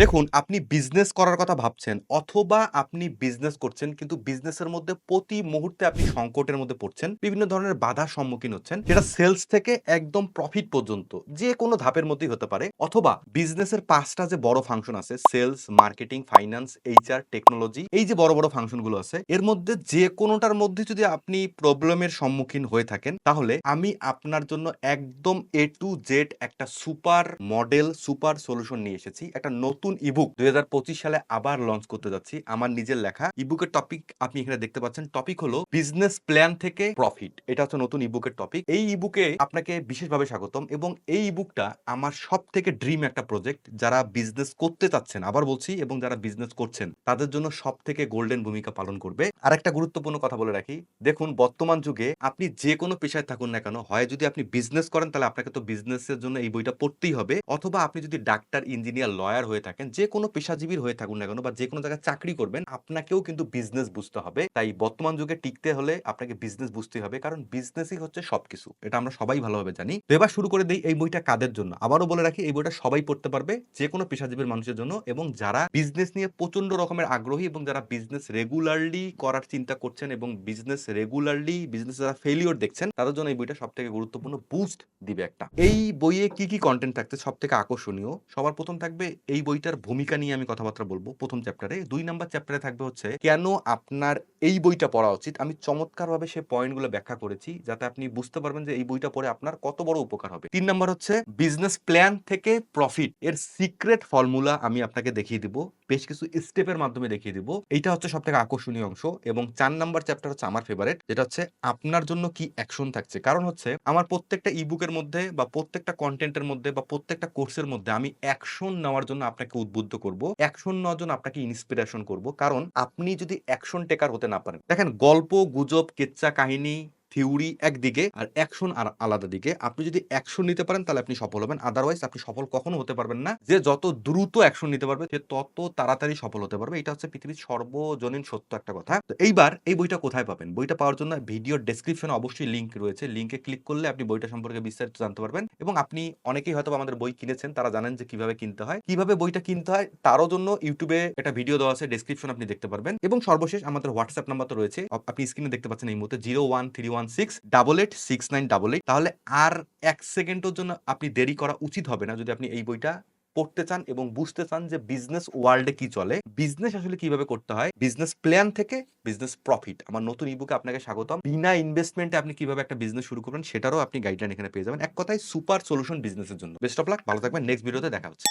দেখুন, আপনি বিজনেস করার কথা ভাবছেন, অথবা আপনি বিজনেস করছেন, কিন্তু বিজনেসের মধ্যে প্রতি মুহূর্তে আপনি সংকটের মধ্যে পড়ছেন, বিভিন্ন ধরনের বাধার সম্মুখীন হচ্ছেন, যেটা সেলস থেকে একদম প্রফিট পর্যন্ত, যে কোনো ধাপের মধ্যেই হতে পারে, অথবা বিজনেসের পাঁচটা যে বড় ফাংশন আছে sales marketing finance HR technology এই যে বড় বড় ফাংশনগুলো আছে, এর মধ্যে যে কোনোটার মধ্যে যদি আপনি প্রবলেমের সম্মুখীন হয়ে থাকেন, তাহলে আমি আপনার জন্য একদম এ টু জেড একটা সুপার মডেল সুপার সলিউশন নিয়ে এসেছি, একটা নতুন ইবুক দুই হাজার পঁচিশ সালে আবার লঞ্চ করতে যাচ্ছি। আমার নিজের লেখা। ইবুকের টপিক আপনি এখানে দেখতে পাচ্ছেন। টপিক হলো বিজনেস প্ল্যান থেকে প্রফিট এটা হচ্ছে নতুন ইবুকের টপিক এই ইবুকে আপনাকে বিশেষভাবে স্বাগতম এবং এই ইবুকটা আমার সব থেকে ড্রিম একটা প্রজেক্ট যারা বিজনেস করতে চাচ্ছেন, আবার বলছি, এবং যারা বিজনেস করছেন, তাদের জন্য সব থেকে গোল্ডেন ভূমিকা পালন করবে। আর একটা গুরুত্বপূর্ণ কথা বলে রাখি। দেখুন, বর্তমান যুগে আপনি যে কোনো পেশায় থাকুন না কেন, হয় যদি আপনি বিজনেস করেন, তাহলে আপনাকে তো বিজনেসের জন্য এই বইটা পড়তেই হবে। অথবা আপনি যদি ডাক্তার ইঞ্জিনিয়ার লয়ার হয়ে থাকেন যে কোনো পেশাজীবীর হয়ে থাকুন না কেন বা যে কোনো জায়গায় চাকরি করবেন, আপনাকেও কিন্তু বিজনেস বুঝতে হবে। তাই বর্তমান যুগে টিকতে হলে আপনাকে বিজনেস বুঝতে হবে, কারণ বিজনেসই হচ্ছে সবকিছু। এটা আমরা সবাই ভালোভাবে জানি। তো এবার শুরু করে দিই এই বইটা কাদের জন্য। আবারও বলে রাখি, এই বইটা সবাই পড়তে পারবে, যে কোনো পেশাজীবীর মানুষের জন্য এবং যারা বিজনেস নিয়ে প্রচণ্ড রকমের আগ্রহী এবং যারা বিজনেস রেগুলারলি করার চিন্তা করছেন এবং বিজনেস রেগুলারলি বিজনেস যারা ফেলিওর দেখছেন, তাদের জন্য এই বইটা সব থেকে গুরুত্বপূর্ণ বুস্ট দিবে একটা। এই বইয়ে কি কি কন্টেন্ট থাকছে সব থেকে আকর্ষণীয়? সবার প্রথম থাকবে এই বইটার ভূমিকা নিয়ে আমি কথাবার্তা বলব প্রথম চ্যাপ্টারে দুই নাম্বার চ্যাপ্টারে থাকবে হচ্ছে, কেন আপনার এই বইটা পড়া উচিত? আমি চমৎকারভাবে সেই পয়েন্টগুলো ব্যাখ্যা করেছি যাতে আপনি বুঝতে পারবেন যে এই বইটা পড়ে আপনার কত বড় উপকার হবে। তিন নাম্বার হচ্ছে বিজনেস প্ল্যান থেকে প্রফিট এর সিক্রেট ফর্মুলা আমি আপনাকে দেখিয়ে দিব। বেশ কিছু স্টেপের মাধ্যমে দেখিয়ে দিব। এটা হচ্ছে সব থেকে আকর্ষণীয় অংশ এবং চার নাম্বার চ্যাপ্টার হচ্ছে আমার ফেভারিট যেটা হচ্ছে আপনার জন্য কি অ্যাকশন থাকছে। কারণ হচ্ছে আমার প্রত্যেকটা ইবুকের মধ্যে বা প্রত্যেকটা কন্টেন্টের মধ্যে বা প্রত্যেকটা কোর্সের মধ্যে আমি অ্যাকশন নেওয়ার জন্য আপনাকে উদ্বুদ্ধ করব। অ্যাকশন নেওয়ার জন্য আপনাকে ইন্সপিরেশন করব। কারণ আপনি যদি অ্যাকশন টেকার হতে না পারেন, দেখেন গল্প, গুজব কেচ্চা কাহিনী থিওরি একদিকে আর অ্যাকশন আর আলাদা দিকে। আপনি যদি অ্যাকশন নিতে পারেন, তাহলে আপনি সফল হবেন। আদারওয়াইজ আপনি সফল কখনো হতে পারবেন না। যে যত দ্রুত অ্যাকশন নিতে পারবে, সে তত তাড়াতাড়ি সফল হতে পারবে। এটা হচ্ছে পৃথিবীর সর্বজনীন সত্য একটা কথা। তো এইবার এই বইটা কোথায় পাবেন? বইটা পাওয়ার জন্য ভিডিওর ডেসক্রিপশনে অবশ্যই লিঙ্ক রয়েছে। লিঙ্কে ক্লিক করলে আপনি বইটা সম্পর্কে বিস্তারিত জানতে পারবেন। এবং আপনি অনেকেই হয়তো আমাদের বই কিনেছেন, তারা জানেন যে কীভাবে কিনতে হয়। কীভাবে বইটা কিনতে হয়, তারও জন্য ইউটিউবে একটা ভিডিও দেওয়া আছে। ডেসক্রিপশন আপনি দেখতে পারবেন। এবং সর্বশেষ আমাদের হোয়াটসঅ্যাপ নাম্বার তো রয়েছে। আপনি স্ক্রিনে দেখতে পাচ্ছেন এই মুহূর্তে zero one three one six double eight six nine double eight তাহলে আর এক সেকেন্ডের জন্য আপনি দেরি করা উচিত হবে না যদি আপনি এই বইটা পড়তে চান এবং বুঝতে চান যে বিজনেস ওয়ার্ল্ডে কি চলে। বিজনেস আসলে কীভাবে করতে হয়? বিজনেস প্ল্যান থেকে বিজনেস প্রফিট আমার নতুন ইবুকে আপনাকে স্বাগতম। বিনা ইনভেস্টমেন্টে আপনি কীভাবে একটা বিজনেস শুরু করবেন, সেটারও আপনি গাইডলাইন এখানে পেয়ে যাবেন। এক কথায় সুপার সলিউশন বিজনেসের জন্য। বেস্ট অফ লাক ভালো থাকবেন। নেক্সট ভিডিওতে দেখা হচ্ছে।